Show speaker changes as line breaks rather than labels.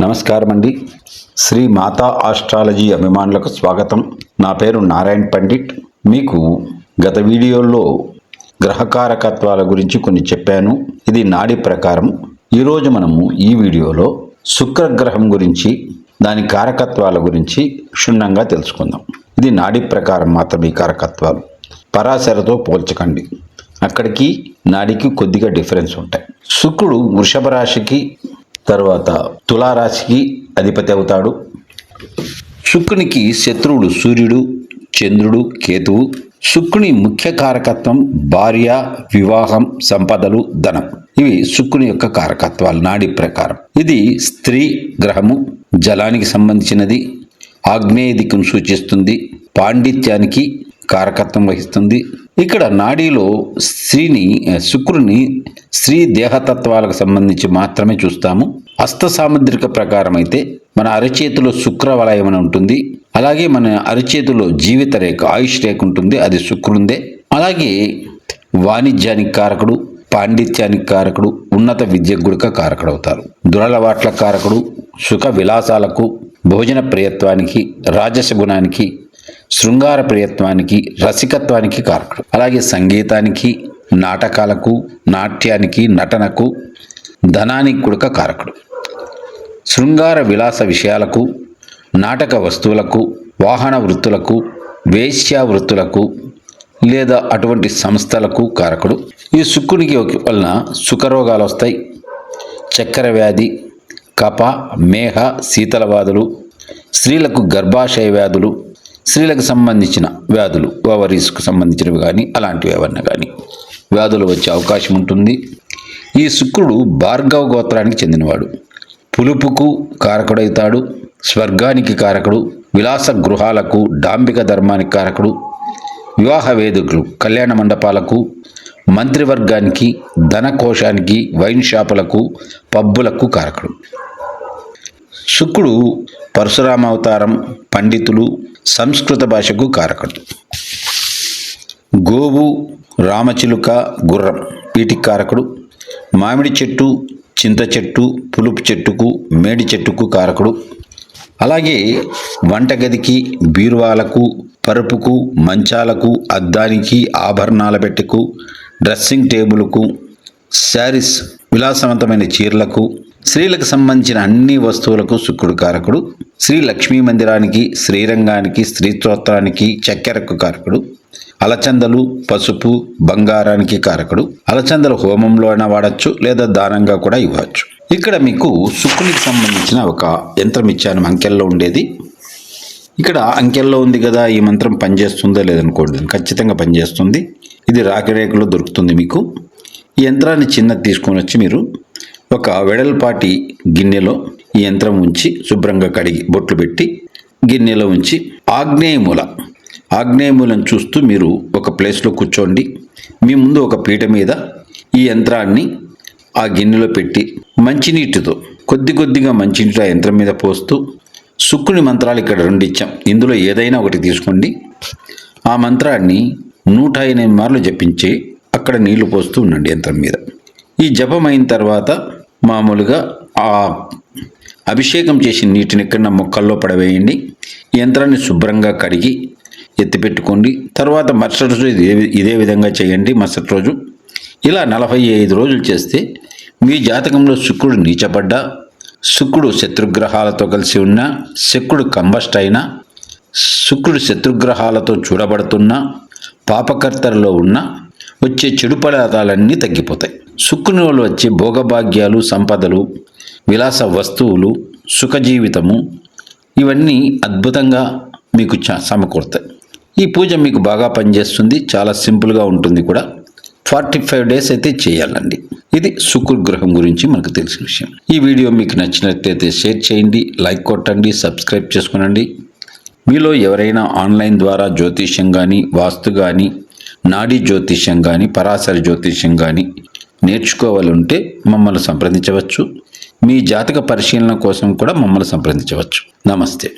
నమస్కారం అండి శ్రీ మాతా ఆస్ట్రాలజీ అభిమానులకు స్వాగతం. నా పేరు నారాయణ్ పండిట్. మీకు గత వీడియోల్లో గ్రహకారకత్వాల గురించి కొన్ని చెప్పాను. ఇది నాడి ప్రకారం. ఈరోజు మనము ఈ వీడియోలో శుక్రగ్రహం గురించి దాని కారకత్వాల గురించి క్షుణ్ణంగా తెలుసుకుందాం. ఇది నాడి ప్రకారం మాత్రమే కారకత్వాలు. పరాశరతో పోల్చకండి. అక్కడికి నాడికి కొద్దిగా డిఫరెన్స్ ఉంటాయి. శుక్రుడు వృషభ రాశికి తర్వాత తులారాశికి అధిపతి అవుతాడు. శుక్రునికి శత్రువుడు సూర్యుడు చంద్రుడు కేతువు. శుక్రుని ముఖ్య కారకత్వం భార్య వివాహం సంపదలు ధనం. ఇవి శుక్రుని యొక్క కారకత్వాలు నాడి ప్రకారం. ఇది స్త్రీ గ్రహము జలానికి సంబంధించినది ఆగ్నేయ దిక్కును సూచిస్తుంది పాండిత్యానికి కారకత్వం వహిస్తుంది. ఇక్కడ నాడీలో స్త్రీని శుక్రుని స్త్రీ దేహతత్వాలకు సంబంధించి మాత్రమే చూస్తాము. హస్త సాముద్రిక ప్రకారం అయితే మన అరచేతిలో శుక్ర వలయం అని ఉంటుంది. అలాగే మన అరచేతిలో జీవిత రేఖ ఆయుష్ రేఖ ఉంటుంది. అది శుక్రుందే. అలాగే వాణిజ్యానికి కారకుడు పాండిత్యానికి కారకుడు ఉన్నత విద్యకు గుడిక కారకుడు అవుతారు దురలవాట్ల కారకుడు సుఖ విలాసాలకు భోజన ప్రియత్వానికి రాజస గుణానికి శృంగార ప్రియత్వానికి రసికత్వానికి కారకుడు. అలాగే సంగీతానికి నాటకాలకు నాట్యానికి నటనకు ధనానికి కుడక కారకుడు. శృంగార విలాస విషయాలకు నాటక వస్తువులకు వాహన వృత్తులకు వేశ్యా వృత్తులకు లేదా అటువంటి సంస్థలకు కారకుడు. ఈ శుక్రునికి వలన సుఖరోగాలు వస్తాయి. చక్కెర వ్యాధి కప మేహ వ్యాధులు స్త్రీలకు గర్భాశయ వ్యాధులు స్త్రీలకు సంబంధించిన వ్యాధులు ఓవరీస్కు సంబంధించినవి కానీ అలాంటివి ఏమన్నా కానీ వ్యాధులు వచ్చే అవకాశం ఉంటుంది. ఈ శుక్రుడు భార్గవ గోత్రానికి చెందినవాడు. పులుపుకు కారకుడైతాడు స్వర్గానికి కారకుడు విలాస గృహాలకు డాంబిక ధర్మానికి కారకుడు వివాహ వేదికలు కళ్యాణ మండపాలకు మంత్రివర్గానికి ధనకోశానికి వైన్ షాపులకు పబ్బులకు కారకుడు. శుక్రుడు పరశురామ అవతారం పండితులు సంస్కృత భాషకు కారకుడు. గోవు రామచిలుక గుర్రం వీటికి కారకుడు. మామిడి చెట్టు చింత చెట్టు పులుపు చెట్టుకు మేడి చెట్టుకు కారకుడు. అలాగే వంటగదికి బీరువాలకు పరుపుకు మంచాలకు అద్దానికి ఆభరణాల పెట్టెకు డ్రెస్సింగ్ టేబుల్కు శారీస్ విలాసవంతమైన చీరలకు స్త్రీలకు సంబంధించిన అన్ని వస్తువులకు శుక్రుడు కారకుడు. శ్రీ లక్ష్మీ మందిరానికి శ్రీరంగానికి స్త్రీస్తోత్రానికి చక్కెరకు కారకుడు. అలచందలు పసుపు బంగారానికి కారకుడు. అలచందలు హోమంలో అయినా వాడచ్చు లేదా దానంగా కూడా ఇవ్వచ్చు ఇక్కడ మీకు శుక్రునికి సంబంధించిన ఒక యంత్రం ఇచ్చాను అంకెల్లో ఉండేది. ఇక్కడ అంకెల్లో ఉంది కదా ఈ మంత్రం పనిచేస్తుందో లేదనుకోండి ఖచ్చితంగా పనిచేస్తుంది. ఇది రాకిరేఖలో దొరుకుతుంది మీకు. ఈ యంత్రాన్ని చిన్న తీసుకొని వచ్చి మీరు ఒక వెడల్పాటి గిన్నెలో ఈ యంత్రం ఉంచి శుభ్రంగా కడిగి బొట్లు పెట్టి గిన్నెలో ఉంచి ఆగ్నేయ ఆగ్నేయమూలం ఆగ్నేయ చూస్తూ మీరు ఒక ప్లేస్లో కూర్చోండి. మీ ముందు ఒక పీట మీద ఈ యంత్రాన్ని ఆ గిన్నెలో పెట్టి మంచినీటితో కొద్ది కొద్దిగా మంచినీటి ఆ యంత్రం మీద పోస్తూ శుక్రుని మంత్రాలు ఇక్కడ రెండు ఇచ్చాం ఇందులో ఏదైనా ఒకటి తీసుకోండి. ఆ మంత్రాన్ని నూట ఎనిమిది మార్లు జపించి అక్కడ నీళ్ళు పోస్తూ ఉండండి యంత్రం మీద. ఈ జపం అయిన తర్వాత మామూలుగా ఆ అభిషేకం చేసిన నీటిని ఎక్కడిన మొక్కల్లో పడవేయండి. యంత్రాన్ని శుభ్రంగా కడిగి ఎత్తిపెట్టుకోండి. తర్వాత మరుసటి రోజు ఇదే ఇదే విధంగా చేయండి మరుసటి రోజు. ఇలా నలభై ఐదు రోజులు చేస్తే మీ జాతకంలో శుక్రుడు నీచపడ్డా శుక్రుడు శత్రుగ్రహాలతో కలిసి ఉన్న శుక్రుడు కంబస్ట్ అయినా శుక్రుడు శత్రుగ్రహాలతో చూడబడుతున్నా పాపకర్తలలో ఉన్న వచ్చే చెడు పదార్థాలన్నీ తగ్గిపోతాయి. శుక్రుని వల్ల వచ్చే భోగభాగ్యాలు సంపదలు విలాస వస్తువులు సుఖ జీవితము ఇవన్నీ అద్భుతంగా మీకు చా- సమకూరుతాయి. ఈ పూజ మీకు బాగా పనిచేస్తుంది చాలా సింపుల్గా ఉంటుంది కూడా. ఫార్టీ ఫైవ్ డేస్ అయితే చేయాలండి. ఇది శుక్రగ్రహం గురించి మనకు తెలిసిన విషయం. ఈ వీడియో మీకు నచ్చినట్లయితే షేర్ చేయండి లైక్ కొట్టండి సబ్స్క్రైబ్ చేసుకునండి. మీలో ఎవరైనా ఆన్లైన్ ద్వారా జ్యోతిష్యం కానీ వాస్తు కానీ నాడీ జ్యోతిష్యం కానీ పరాశర జ్యోతిష్యం కానీ నేర్చుకోవాలంటే మమ్మల్ని సంప్రదించవచ్చు. మీ జాతక పరిశీలన కోసం కూడా మమ్మల్ని సంప్రదించవచ్చు. నమస్తే.